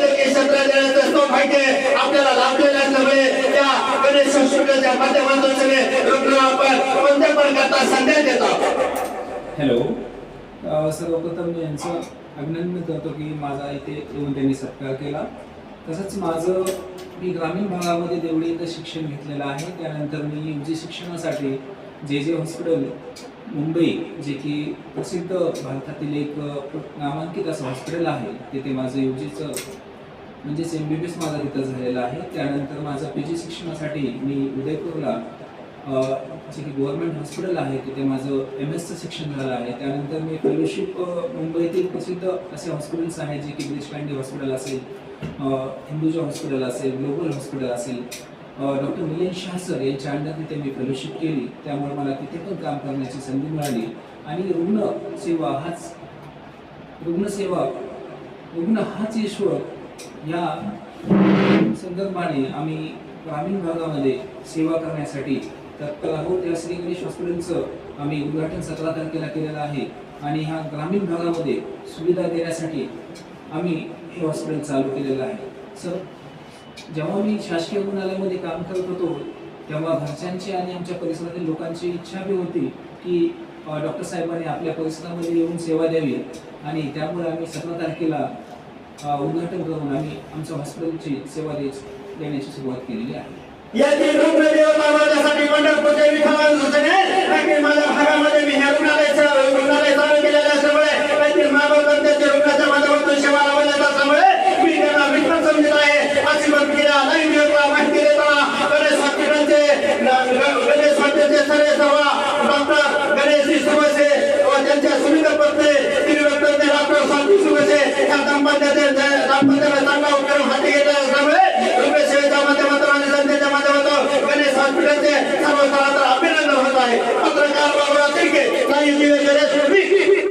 तो भाग्य आपल्याला त्या गणेश संस्कृतीच्या माध्यमातून सगळे रुग्ण आपण कोणत्या संदेश हॅलो. सर्वप्रथम मी यांचं अभिनंदन करतो की माझा इथे येऊन त्यांनी सत्कार केला. तसंच माझं मी ग्रामीण भागामध्ये देवळी इथं शिक्षण घेतलेलं आहे. त्यानंतर मी यू जी शिक्षणासाठी जे जे हॉस्पिटल मुंबई जे की प्रसिद्ध भारतातील एक नामांकित असं हॉस्पिटल आहे तिथे माझं यू जीचं म्हणजेच एम बी बी एस माझा तिथं झालेला आहे. त्यानंतर माझं पी जी शिक्षणासाठी मी उदयपूरला जे की गव्हर्नमेंट हॉस्पिटल आहे तिथे माझं एम एसचं शिक्षण झालं आहे. त्यानंतर मी फेलोशिप मुंबईतील प्रसिद्ध असे हॉस्पिटल्स आहेत जे की ब्रिज हॉस्पिटल असेल हिंदुजा हॉस्पिटल असेल ग्लोबल हॉस्पिटल असेल. डॉक्टर मिलिंद शाह सर यांच्या अंडर तिथे मी फेलोशिप केली. त्यामुळे मला तिथे पण काम करण्याची संधी मिळाली. आणि रुग्ण सेवा हाच रुग्णसेवा रुग्ण हाच ईश्वर या संदर्भाने आम्ही ग्रामीण भागामध्ये सेवा करण्यासाठी तत्पर आहोत. या श्री गणेश हॉस्पिटलचं आम्ही उद्घाटन सतरा तारखेला केलेलं आहे. आणि ह्या ग्रामीण भागामध्ये सुविधा देण्यासाठी आम्ही हे हॉस्पिटल चालू केलेलं आहे. सर जेव्हा मी शासकीय रुग्णालयामध्ये काम करत होतो तेव्हा घरच्यांची आणि आमच्या परिसरातील लोकांची इच्छा बी होती की डॉक्टर साहेबांनी आपल्या परिसरामध्ये येऊन सेवा द्यावी. आणि त्यामुळे आम्ही सतरा तारखेला उद्घाटन करून आम्ही आमच्या हॉस्पिटलची सेवा देण्याची सुरुवात केलेली आहे. सर्व स्तराचा अभिनंदन होत आहे. पत्रकार बाबा तिडके नाही